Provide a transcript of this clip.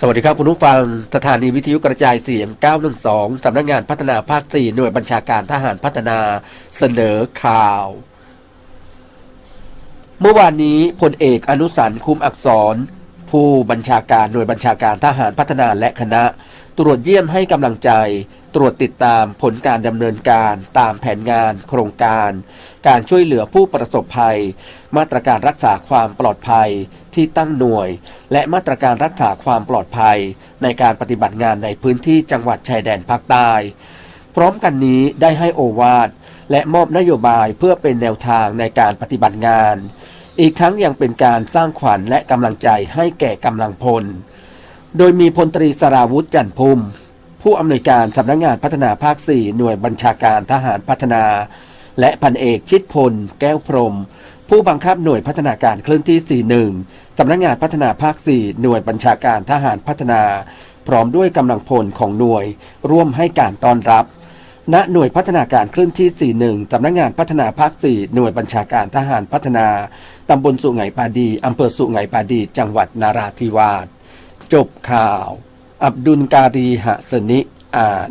สวัสดีครับคุณผู้ฟังสถานีวิทยุกระจายเสียง 912 สำนักงานพัฒนาภาค 4 หน่วยบัญชาการทหารพัฒนาเสนอข่าว เมื่อวานนี้พลเอกอนุสันต์คุ้มอักษร ผู้บัญชาการหน่วยบัญชาการทหารพัฒนาและคณะ ตรวจเยี่ยมให้กำลังใจ ตรวจติดตามผลการดำเนินการตามแผนงาน โครงการ การช่วยเหลือผู้ประสบภัย มาตรการรักษาความปลอดภัยที่ตั้งหน่วย และมาตรการรักษาความปลอดภัย ในการปฏิบัติงานในพื้นที่จังหวัดชายแดนภาคใต้ พร้อมกันนี้ได้ให้โอวาทและมอบนโยบายเพื่อเป็นแนวทางในการปฏิบัติงาน อีกทั้งยังเป็นการสร้างขวัญและกำลังใจให้แก่กำลังพล โดยมีพลตรีสราวุธจันทร์ภูมิผู้อำนวยการสำนักงานพัฒนาภาค 4 หน่วยบัญชาการทหารพัฒนา และพันเอกชิดพล แก้วพรม ผู้บังคับหน่วยพัฒนาการเคลื่อนที่ 41 สำนักงานพัฒนาภาค 4 หน่วยบัญชาการทหารพัฒนา พร้อมด้วยกำลังพลของหน่วยร่วมให้การต้อนรับณหน่วยพัฒนาการเคลื่อนที่ 41 สำนักงานพัฒนาภาค 4 หน่วยบัญชาการทหารพัฒนา ตำบลสุไหงปาดี อำเภอสุไหงปาดี จังหวัดนาราธิวาส จบข่าว อับดุลกาดีหะสนิอ่าน